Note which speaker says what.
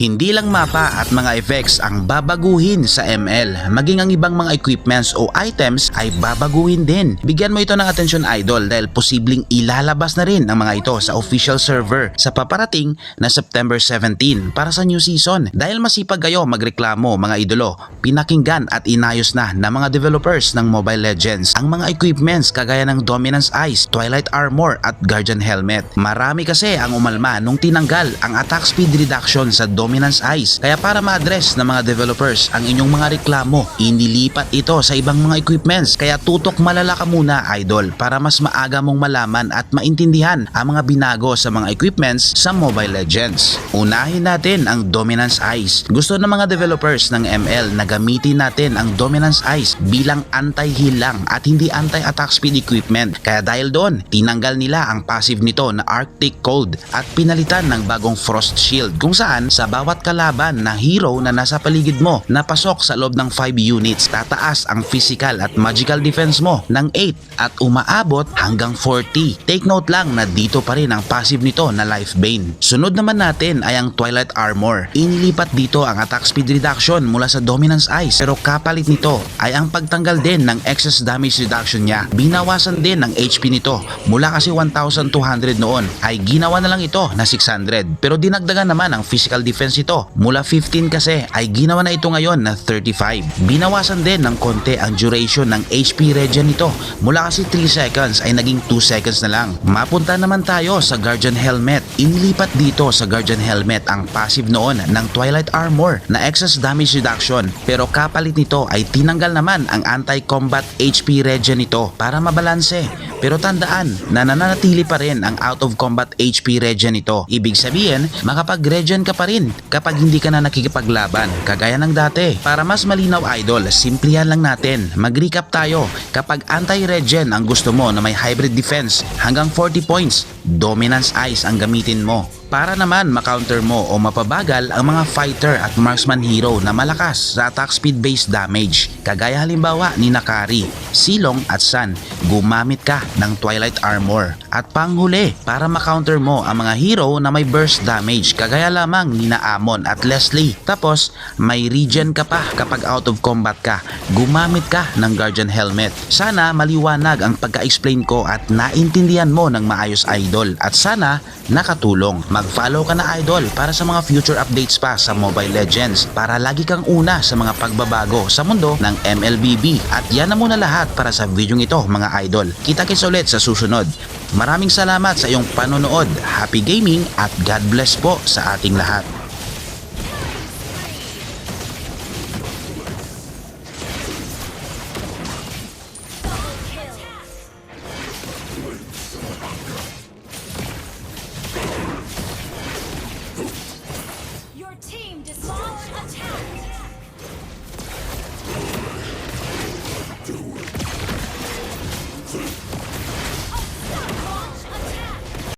Speaker 1: Hindi lang mapa at mga effects ang babaguhin sa ML, maging ang ibang mga equipments o items ay babaguhin din. Bigyan mo ito ng atensyon idol dahil posibleng ilalabas na rin ang mga ito sa official server sa paparating na September 17 para sa new season. Dahil masipag kayo magreklamo mga idolo, pinakinggan at inayos na ng mga developers ng Mobile Legends ang mga equipments kagaya ng Dominance Eyes, Twilight Armor at Guardian Helmet. Marami kasi ang umalma nung tinanggal ang attack speed reduction sa Dominance Eyes. Kaya para ma-address ng mga developers ang inyong mga reklamo, inilipat ito sa ibang mga equipments. Kaya tutok malala ka muna idol para mas maaga mong malaman at maintindihan ang mga binago sa mga equipments sa Mobile Legends. Unahin natin ang Dominance Eyes. Gusto ng mga developers ng ML na gamitin natin ang Dominance Eyes bilang anti-heal lang at hindi anti-attack speed equipment. Kaya dahil doon, tinanggal nila ang passive nito na Arctic Cold at pinalitan ng bagong Frost Shield kung saan sa bawat kalaban na hero na nasa paligid mo na pasok sa loob ng 5 units, tataas ang physical at magical defense mo ng 8 at umaabot hanggang 40. Take note lang na dito pa rin ang passive nito na Life Bane. Sunod naman natin ay ang Twilight Armor. Inilipat dito ang attack speed reduction mula sa Dominance Eyes pero kapalit nito ay ang pagtanggal din ng excess damage reduction niya. Binawasan din ng HP nito mula kasi 1,200 noon ay ginawa na lang ito na 600 pero dinagdagan naman ang physical defense ito mula 15 kasi ay ginawa na ito ngayon na 35. Binawasan din ng konti ang duration ng HP regen nito mula kasi 3 seconds ay naging 2 seconds na lang. Mapunta naman tayo sa Guardian Helmet. Inilipat dito sa Guardian Helmet ang passive noon ng Twilight Armor na excess damage reduction pero kapalit nito ay tinanggal naman ang anti-combat HP regen nito para mabalanse. Pero tandaan na nananatili pa rin ang out of combat HP regen nito. Ibig sabihin, makapag-regen ka pa rin kapag hindi ka na nakikipaglaban, kagaya ng dati. Para mas malinaw idol, simplihan lang natin. Mag-recap tayo. Kapag anti-regen ang gusto mo na may hybrid defense, hanggang 40 points, dominance eyes ang gamitin mo. Para naman makounter mo o mapabagal ang mga fighter at marksman hero na malakas sa attack speed based damage. Kagaya halimbawa ni Nakari, Silong at Sun, gumamit ka ng Twilight Armor. At panghuli, para makounter mo ang mga hero na may burst damage kagaya lamang ni na Amon at Leslie. Tapos, may regen ka pa kapag out of combat ka. Gumamit ka ng Guardian Helmet. Sana maliwanag ang pagka-explain ko at naintindihan mo ng maayos idol. At sana nakatulong. Mag-follow ka na idol para sa mga future updates pa sa Mobile Legends para lagi kang una sa mga pagbabago sa mundo ng MLBB. At yan na muna lahat para sa video ito mga idol. Kita-kits ulit sa susunod. Maraming salamat sa iyong panonood. Happy gaming at God bless po sa ating lahat.